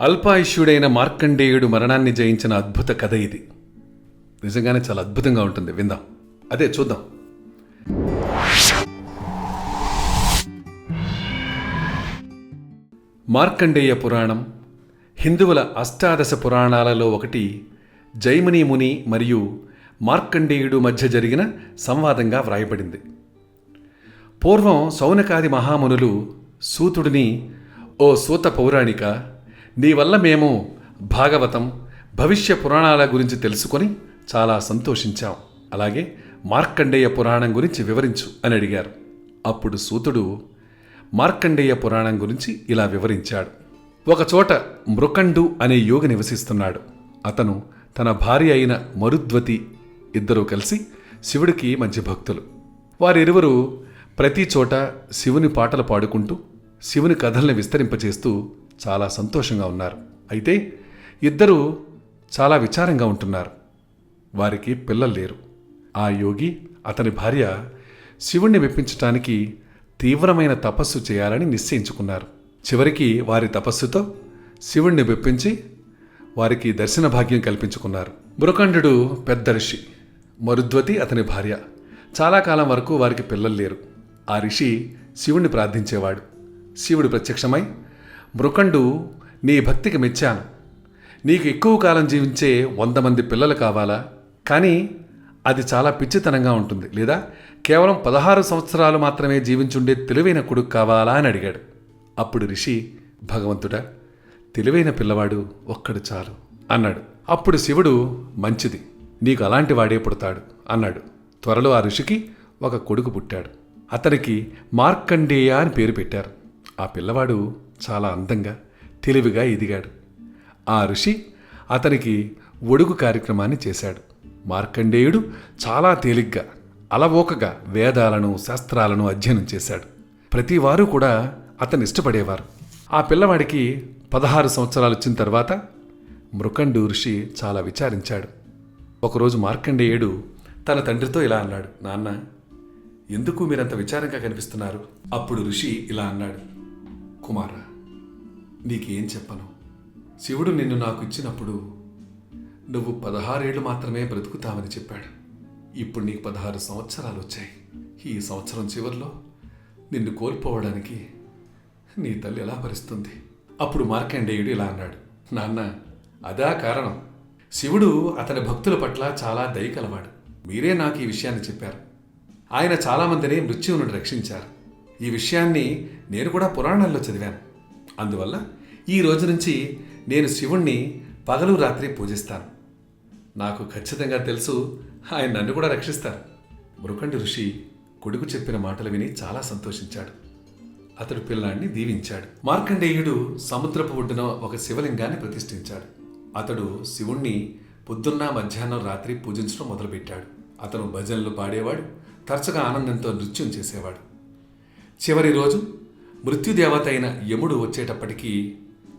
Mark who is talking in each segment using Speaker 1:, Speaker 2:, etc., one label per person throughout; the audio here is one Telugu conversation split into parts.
Speaker 1: అల్పాయుష్యుడైన మార్కండేయుడు మరణాన్ని జయించిన అద్భుత కథ ఇది. నిజంగానే చాలా అద్భుతంగా ఉంటుంది. విందాం. అదే చూద్దాం. మార్కండేయ పురాణం హిందువుల అష్టాదశ పురాణాలలో ఒకటి జైమిని ముని మరియు మార్కండేయుడు మధ్య జరిగిన సంవాదంగా వ్రాయబడింది. పూర్వం సౌనకాది మహామునులు సూతుడిని ఓ సూత పౌరాణిక నీ వల్ల మేము భాగవతం భవిష్య పురాణాల గురించి తెలుసుకొని చాలా సంతోషించాం. అలాగే మార్కండేయ పురాణం గురించి వివరించు అని అడిగారు. అప్పుడు సూతుడు మార్కండేయ పురాణం గురించి ఇలా వివరించాడు. ఒకచోట మృకండు అనే యోగి నివసిస్తున్నాడు. అతను తన భార్య అయిన మరుద్వతి ఇద్దరూ కలిసి శివుడికి మంచి భక్తులు. వారిరువురు ప్రతి చోట శివుని పాటలు పాడుకుంటూ శివుని కథల్ని విస్తరింపచేస్తూ చాలా సంతోషంగా ఉన్నారు. అయితే ఇద్దరూ చాలా విచారంగా ఉంటున్నారు. వారికి పిల్లలు లేరు. ఆ యోగి అతని భార్య శివుణ్ణి మెప్పించటానికి తీవ్రమైన తపస్సు చేయాలని నిశ్చయించుకున్నారు. చివరికి వారి తపస్సుతో శివుణ్ణి మెప్పించి వారికి దర్శన భాగ్యం కల్పించుకున్నారు. బురకంఠుడు పెద్ద ఋషి మరుద్వతి అతని భార్య. చాలా కాలం వరకు వారికి పిల్లలు లేరు. ఆ ఋషి శివుణ్ణి ప్రార్థించేవాడు. శివుడు ప్రత్యక్షమై మృకండు నీ భక్తికి మెచ్చాను. నీకు ఎక్కువ కాలం జీవించే వంద మంది పిల్లలు కావాలా? కానీ అది చాలా పిచ్చితనంగా ఉంటుంది లేదా? కేవలం పదహారు సంవత్సరాలు మాత్రమే జీవించుండే తెలివైన కొడుకు కావాలా అని అడిగాడు. అప్పుడు ఋషి భగవంతుడా తెలివైన పిల్లవాడు ఒక్కడు చాలు అన్నాడు. అప్పుడు శివుడు మంచిది నీకు అలాంటి వాడే పుడతాడు అన్నాడు. త్వరలో ఆ ఋషికి ఒక కొడుకు పుట్టాడు. అతనికి మార్కండేయ అని పేరు పెట్టారు. ఆ పిల్లవాడు చాలా అందంగా తెలివిగా ఎదిగాడు. ఆ ఋషి అతనికి ఒడుగు కార్యక్రమాన్ని చేశాడు. మార్కండేయుడు చాలా తేలిగ్గా అలవోకగా వేదాలను శాస్త్రాలను అధ్యయనం చేశాడు. ప్రతివారు కూడా అతను ఇష్టపడేవారు. ఆ పిల్లవాడికి పదహారు సంవత్సరాలు వచ్చిన తర్వాత మృకండు ఋషి చాలా విచారించాడు. ఒకరోజు మార్కండేయుడు తన తండ్రితో ఇలా అన్నాడు నాన్న ఎందుకు మీరంత విచారంగా కనిపిస్తున్నారు? అప్పుడు ఋషి ఇలా అన్నాడు కుమార నీకేం చెప్పను? శివుడు నిన్ను నాకు ఇచ్చినప్పుడు నువ్వు పదహారేళ్ళు మాత్రమే బ్రతుకుతావని చెప్పాడు. ఇప్పుడు నీకు పదహారు సంవత్సరాలు వచ్చాయి. ఈ సంవత్సరం చివరిలో నిన్ను కోల్పోవడానికి నీ తల్లి ఎలా భరిస్తుంది అప్పుడు మార్కండేయుడు ఇలా అన్నాడు. నాన్న అదా కారణం. శివుడు అతని భక్తుల పట్ల చాలా దయ కలవాడు. మీరే నాకు ఈ విషయాన్ని చెప్పారు. ఆయన చాలామందిని మృత్యువును రక్షించారు. ఈ విషయాన్ని నేను కూడా పురాణాల్లో చదివాను. అందువల్ల ఈ రోజు నుంచి నేను శివుణ్ణి పగలు రాత్రి పూజిస్తాను. నాకు ఖచ్చితంగా తెలుసు ఆయన నన్ను కూడా రక్షిస్తారు. మృకండి ఋషి కొడుకు చెప్పిన మాటలు విని చాలా సంతోషించాడు. అతడు పిల్లాన్ని దీవించాడు. మార్కండేయుడు సముద్రపు ఒడ్డున ఒక శివలింగాన్ని ప్రతిష్ఠించాడు. అతడు శివుణ్ణి పొద్దున్న మధ్యాహ్నం రాత్రి పూజించడం మొదలుపెట్టాడు. అతను భజనలు పాడేవాడు తరచుగా ఆనందంతో నృత్యం చేసేవాడు. చివరి రోజు మృత్యుదేవత అయిన యముడు వచ్చేటప్పటికీ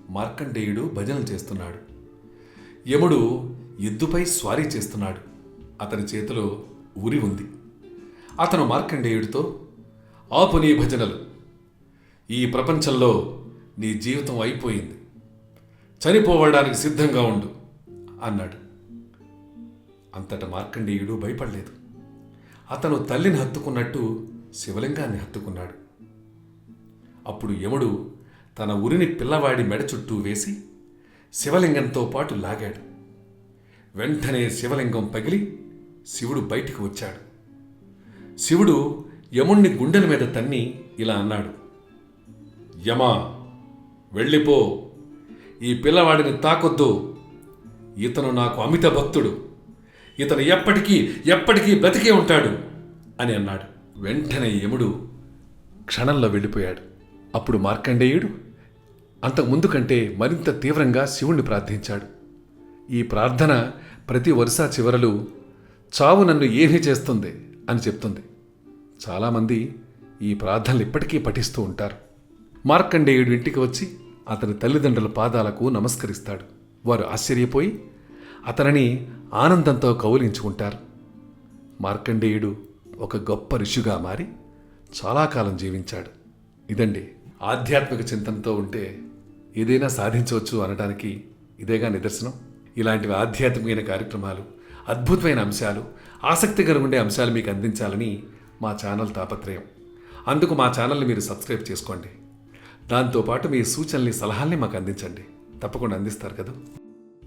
Speaker 1: మార్కండేయుడు భజనలు చేస్తున్నాడు. యముడు ఎద్దుపై స్వారీ చేస్తున్నాడు. అతని చేతిలో ఉరి ఉంది. అతను మార్కండేయుడితో ఆపు నీ భజనలు. ఈ ప్రపంచంలో నీ జీవితం అయిపోయింది. చనిపోవడానికి సిద్ధంగా ఉండు అన్నాడు. అంతట మార్కండేయుడు భయపడలేదు. అతను తల్లిని హత్తుకున్నట్టు శివలింగాన్ని హత్తుకున్నాడు. అప్పుడు యముడు తన ఉరిని పిల్లవాడి మెడ చుట్టూ వేసి శివలింగంతో పాటు లాగాడు. వెంటనే శివలింగం పగిలి శివుడు బయటికి వచ్చాడు. శివుడు యముణ్ణి గుండెల మీద తన్ని ఇలా అన్నాడు యమా వెళ్ళిపో. ఈ పిల్లవాడిని తాకొద్దు. ఇతను నాకు అమిత భక్తుడు. ఇతను ఎప్పటికీ ఎప్పటికీ బ్రతికే ఉంటాడు అని అన్నాడు. వెంటనే యముడు క్షణంలో వెళ్ళిపోయాడు. అప్పుడు మార్కండేయుడు అంతకు ముందు కంటే మరింత తీవ్రంగా శివుణ్ణి ప్రార్థించాడు. ఈ ప్రార్థన ప్రతి వరుస చివరలు చావు నన్ను ఏమీ చేస్తుంది? అని చెప్తుంది. చాలామంది ఈ ప్రార్థనలు ఇప్పటికీ పఠిస్తూ ఉంటారు. మార్కండేయుడు ఇంటికి వచ్చి అతని తల్లిదండ్రుల పాదాలకు నమస్కరిస్తాడు. వారు ఆశ్చర్యపోయి అతనిని ఆనందంతో కౌలించుకుంటారు మార్కండేయుడు ఒక గొప్ప ఋషిగా మారి చాలా కాలం జీవించాడు. ఇదండి ఆధ్యాత్మిక చింతనతో ఉంటే ఏదైనా సాధించవచ్చు అనడానికి ఇదేగా నిదర్శనం. ఇలాంటివి ఆధ్యాత్మికమైన కార్యక్రమాలు అద్భుతమైన అంశాలు ఆసక్తికరంగా ఉండే అంశాలు మీకు అందించాలని మా ఛానల్ తాపత్రయం. అందుకు మా ఛానల్ని మీరు సబ్స్క్రైబ్ చేసుకోండి. దాంతోపాటు మీ సూచనల్ని సలహాల్ని మాకు అందించండి. తప్పకుండా అందిస్తారు కదా?